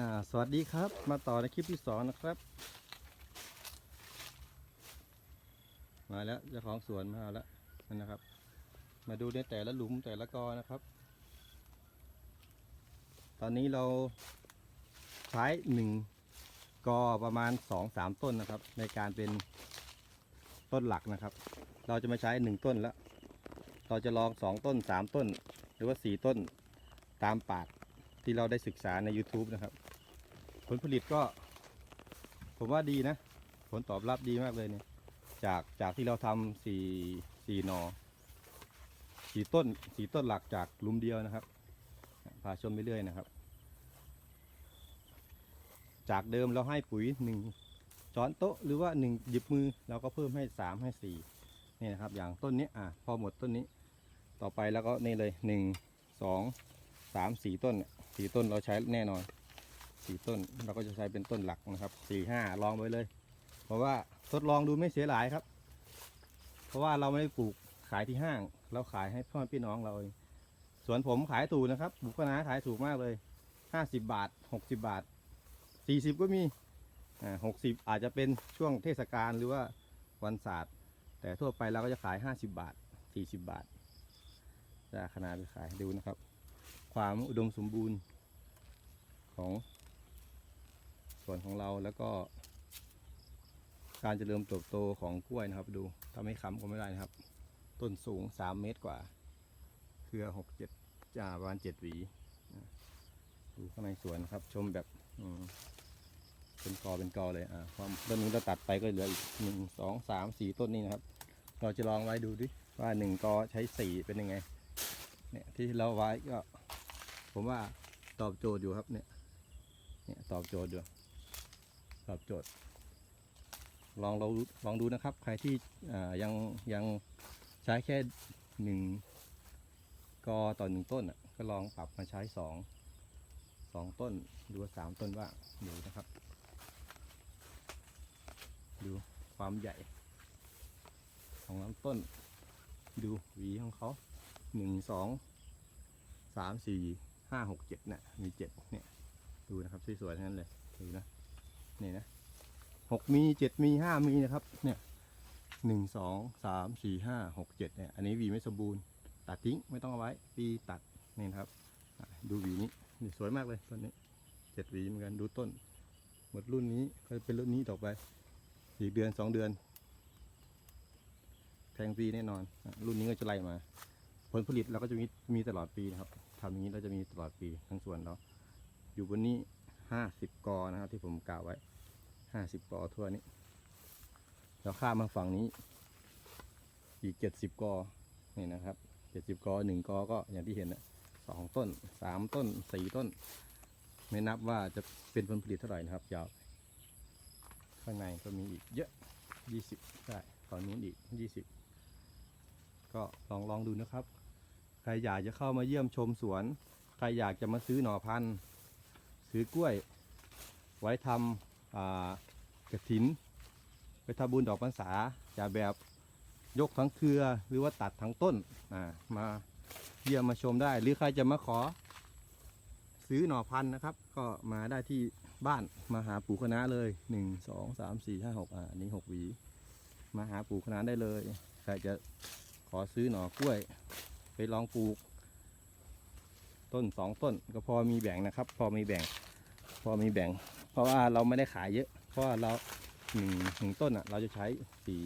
อ่าสวัสดีครับ มาต่อในคลิปที่สองนะครับ มาแล้วเจ้าของสวนมาแล้วนั่นนะครับ มาดูในแต่ละหลุมแต่ละกอนะครับ ตอนนี้เราใช้หนึ่งกอประมาณสองสามต้นนะครับ ในการเป็นต้นหลักนะครับ เราจะไม่ใช้หนึ่งต้นแล้ว เราจะลองสองต้นสามต้น หรือว่าสี่ต้นตามปากที่เราได้ศึกษาใน YouTube นะครับ ผลผลิตก็ ผมว่าดีนะ ผลตอบรับดีมากเลยเนี่ย จากจากที่เราทำสี่สี่นอสี่ต้นสี่ต้นหลักจากหลุมเดียวนะครับพาชมไปเรื่อยนะครับ จากเดิมเราให้ปุ๋ยหนึ่งช้อนโต๊ะหรือว่าหนึ่งหยิบมือเราก็เพิ่มให้สามให้สี่นี่นะครับ อย่างต้นนี้อะพอหมดต้นนี้ ต่อไปแล้วก็นี่เลยหนึ่งสองสามสี่ต้นสี่ต้นเราใช้แน่นอน สี่ต้น เราก็จะใช้เป็นต้นหลักนะครับสี่ห้าลองไปเลย เพราะว่าทดลองดูไม่เสียหลายครับ เพราะว่าเราไม่ได้ปลูกขายที่ห้าง เราขายให้พ่อพี่น้องเราเสวนผมขายถูกนะครับบุกนาขายถูกมากเลยห้าสิบบาทหกสิบาทสี่สิบก็มีอ่าหกสิบอาจจะเป็นช่วงเทศกาลหรือว่าวันศาสตร์ แต่ทั่วไปเราก็จะขายห้าสิบบาทสี่สิบบาทจะขนาดไปขายดูนะครับ ความอุดมสมบูรณ์ของ ส่วนของเราแล้วก็ การเจริญเติบโตของกล้วยนะครับ ดูถ้าไม่ค้ำก็ไม่ได้นะครับ ต้นสูง 3 เมตรกว่า เครือหกเจ็ดจ่าประมาณเจ็ดหวีดูข้างในสวนครับ ชมแบบอืเป็นกอเป็นกอเลยอ่าความต้นนี้เราตัดไปก็เหลืออีกหนึ่งสองสามสี่ต้นนี้นะครับ เราจะลองไว้ดูดิว่าหนึ่งกอใช้สีเป็นยังไง เนี่ยที่เราไว้ก็ ผมว่าตอบโจทย์อยู่ครับเนี่ย เนี่ยตอบโจทย์อยู่ ตอบโจทย์ ลองเราลองดูนะครับ ใครที่ยังยังใช้แค่หนึ่งกอต่อหนึ่งต้นอะก็ลองปรับมาใช้สองสองต้นหรือว่าสามต้นว่าดูนะครับ ดูความใหญ่ของลำต้น ดูหวีของเขาหนึ่งสองสามสี่ห้าหกเจ็ดเนี่ยมีเจ็ดเนี่ยดูนะครับสวยๆทั้งนั้นเลยดูนะ นี่นะหกมีเจ็ดมีห้ามีนะครับ เนี่ยหนึ่งสองสามสี่ห้าหกเจ็ดเนี่ย อันนี้หวีไม่สมบูรณ์ ตัดทิ้งไม่ต้องเอาไว้ ปีตัดนี่นะครับดูหวีนี้นี่สวยมากเลยต้นนี้เจ็ดหวีเหมือนกันดูต้น หมดรุ่นนี้ก็เป็นรุ่นนี้ต่อไป อีกเดือนสองเดือนแทงปีแน่นอน รุ่นนี้ก็จะไล่มา ผลผลิตเราก็จะมีมีตลอดปีนะครับทำอย่างนี้เราจะมีตลอดปีทั้งส่วนเราอยู่บนนี้ ห้าสิบกอนะครับที่ผมกล่าวไว้ห้าสิบกอทั่วนี้เราข้ามมาฝั่งนี้ อีกเจ็ดสิบกอนี่นะครับเจ็ดสิบกอหนึ่งกอก็อย่างที่เห็นนะสองต้นสามต้นสี่ต้น ไม่นับว่าจะเป็นผลผลิตเท่าไหร่นะครับยาวข้างในก็มีอีกเยอะยี่สิบได้ฝั่งนู้นอีกยี่สิบก็ลองลองดูนะครับ ใครอยากจะเข้ามาเยี่ยมชมสวน ใครอยากจะมาซื้อหน่อพันธุ์ ซื้อกล้วย ไว้ทำกระถิน ไปทำบุญดอกพรรษาจะแบบยกทั้งเครือหรือว่าตัดทั้งต้นมาเยี่ยมมาชมได้ หรือใครจะมาขอ ซื้อหน่อพันธุ์นะครับ ก็มาได้ที่บ้านมาหาปู่คณะเลยหนึ่งสองสามสี่ห้าหกอ่าอันนี้หกหวี มาหาปู่คณะได้เลย ใครจะขอซื้อหน่อกล้วย ไปลองปลูก ต้นสองต้นก็พอมีแบ่งนะครับ พอมีแบ่ง พอมีแบ่ง เพราะว่าเราไม่ได้ขายเยอะ เพราะว่าเราหนึ่งหนึ่งต้นอะ เราจะใช้สี่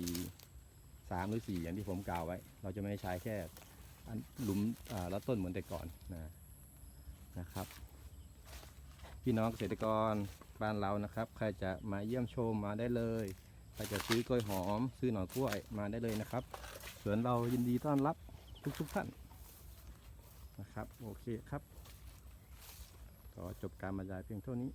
สามหรือสี่อย่างที่ผมกล่าวไว้ เราจะไม่ใช้แค่หลุมอ่าล้วต้นเหมือนแต่ก่อนนะนะครับ พี่น้องเกษตรกรบ้านเรานะครับ ใครจะมาเยี่ยมชมมาได้เลยใครจะซื้อกล้วยหอม ซื้อหน่อกล้วยมาได้เลยนะครับสวนเรายินดีต้อนรับทุกๆท่าน นะครับ โอเคครับขอจบการบรรยายเพียงเท่านี้